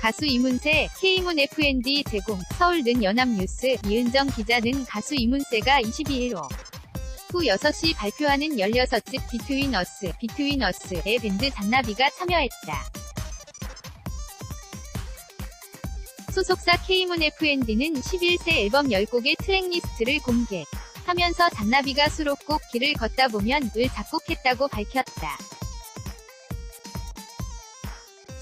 가수 이문세, K문 FND 제공, 서울는 연합뉴스, 이은정 기자는 가수 이문세가 22일 오후 6시 발표하는 16집 비트윈 어스, 비트윈 어스의 밴드 잔나비가 참여했다. 소속사 K문 FND는 11세 앨범 10곡의 트랙리스트를 공개 하면서 잔나비가 수록곡 길을 걷다 보면 을 작곡했다고 밝혔다.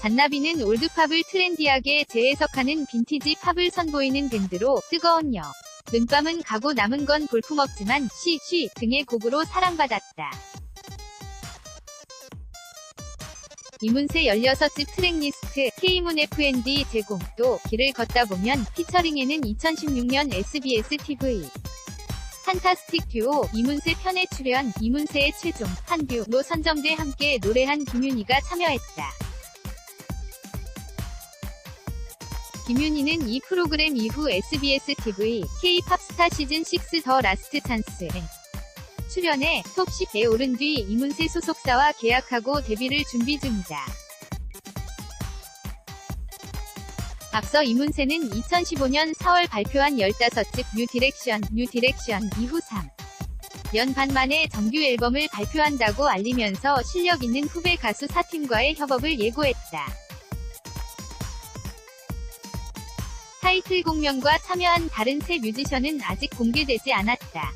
잔나비는 올드팝을 트렌디하게 재해석하는 빈티지 팝을 선보이는 밴드로 뜨거운 여. 눈밤은 가고 남은 건 볼품없지만 쉬, 쉬 등의 곡으로 사랑받았다. 이문세 16집 트랙리스트 K문 FND 제공 또 길을 걷다 보면 피처링에는 2016년 SBS TV 판타스틱 듀오 이문세 편에 출연 이문세의 최종 한뷰로 선정돼 함께 노래한 김윤희가 참여했다. 김윤희는 이 프로그램 이후 SBS TV K-팝스타 시즌 6 더 라스트 찬스에 출연해 톱10에 오른 뒤 이문세 소속사와 계약하고 데뷔를 준비 중이다. 앞서 이문세는 2015년 4월 발표한 15집 뉴 디렉션, 뉴 디렉션 이후 3. 년반 만에 정규 앨범을 발표한다고 알리면서 실력 있는 후배 가수 사팀과의 협업을 예고했다. 타이틀 공명과 참여한 다른 세 뮤지션은 아직 공개되지 않았다.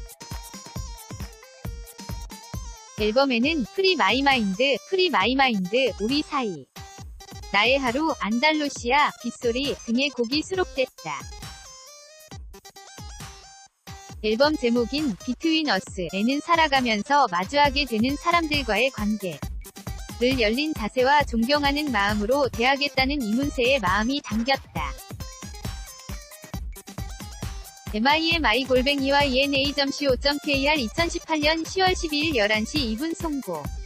앨범에는 프리 마이 마인드, 프리 마이 마인드, 우리 사이, 나의 하루, 안달로시아, 빗소리 등의 곡이 수록됐다. 앨범 제목인 비트윈 어스에는 살아가면서 마주하게 되는 사람들과의 관계. 를 열린 자세와 존경하는 마음으로 대하겠다는 이문세의 마음이 담겼다. MIMI 골뱅이와 ENA.co.kr 2018년 10월 12일 11시 2분 송고